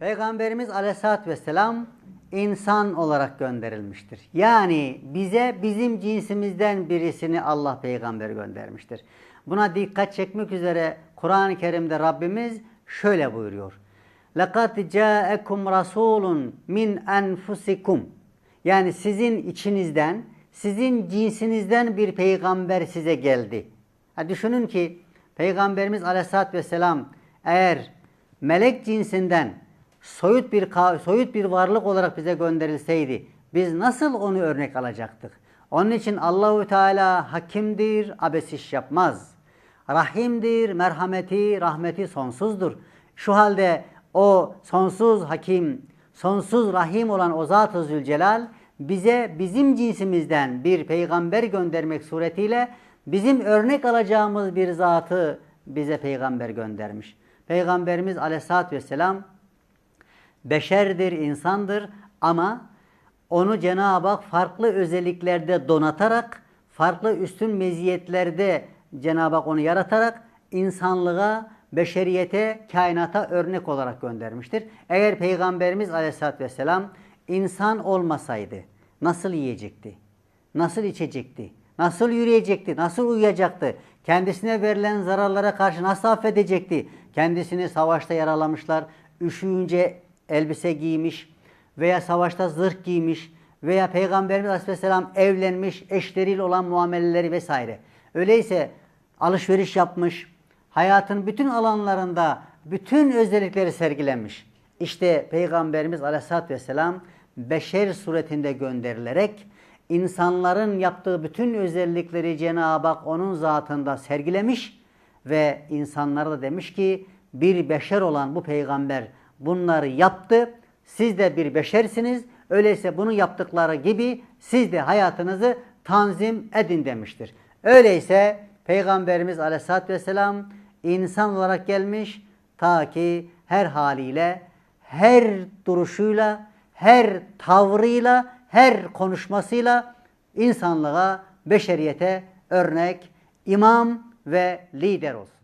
Peygamberimiz Aleyhisselatü Vesselam insan olarak gönderilmiştir. Yani bize bizim cinsimizden birisini Allah peygamber göndermiştir. Buna dikkat çekmek üzere Kur'an-ı Kerim'de Rabbimiz şöyle buyuruyor. لَقَدْ جَاءَكُمْ رَسُولٌ مِنْ أَنْفُسِكُمْ Yani sizin içinizden, sizin cinsinizden bir peygamber size geldi. Ha düşünün ki Peygamberimiz Aleyhisselatü Vesselam eğer melek cinsinden soyut bir soyut bir varlık olarak bize gönderilseydi biz nasıl onu örnek alacaktık? Onun için Allahu Teala hakimdir, abes iş yapmaz. Rahimdir, merhameti, rahmeti sonsuzdur. Şu halde o sonsuz hakim, sonsuz rahim olan o Zat-ı Zülcelal bize bizim cinsimizden bir peygamber göndermek suretiyle bizim örnek alacağımız bir zatı bize peygamber göndermiş. Peygamberimiz Aleyhisselatü Vesselam beşerdir, insandır ama onu Cenab-ı Hak farklı özelliklerde donatarak, farklı üstün meziyetlerde Cenab-ı Hak onu yaratarak insanlığa, beşeriyete, kainata örnek olarak göndermiştir. Eğer Peygamberimiz Aleyhisselatü Vesselam insan olmasaydı nasıl yiyecekti? Nasıl içecekti? Nasıl yürüyecekti? Nasıl uyuyacaktı? Kendisine verilen zararlara karşı nasıl affedecekti? Kendisini savaşta yaralamışlar, üşüyünce elbise giymiş veya savaşta zırh giymiş veya Peygamberimiz Aleyhisselam evlenmiş, eşleriyle olan muameleleri vesaire. Öyleyse alışveriş yapmış, hayatın bütün alanlarında bütün özellikleri sergilenmiş. İşte Peygamberimiz Aleyhisselatü Vesselam beşer suretinde gönderilerek insanların yaptığı bütün özellikleri Cenab-ı Hak onun zatında sergilemiş ve insanlara da demiş ki bir beşer olan bu peygamber bunları yaptı. Siz de bir beşersiniz. Öyleyse bunu yaptıkları gibi siz de hayatınızı tanzim edin demiştir. Öyleyse Peygamberimiz Aleyhisselatü Vesselam insan olarak gelmiş ta ki her haliyle, her duruşuyla, her tavrıyla, her konuşmasıyla insanlığa, beşeriyete örnek, imam ve lider olsun.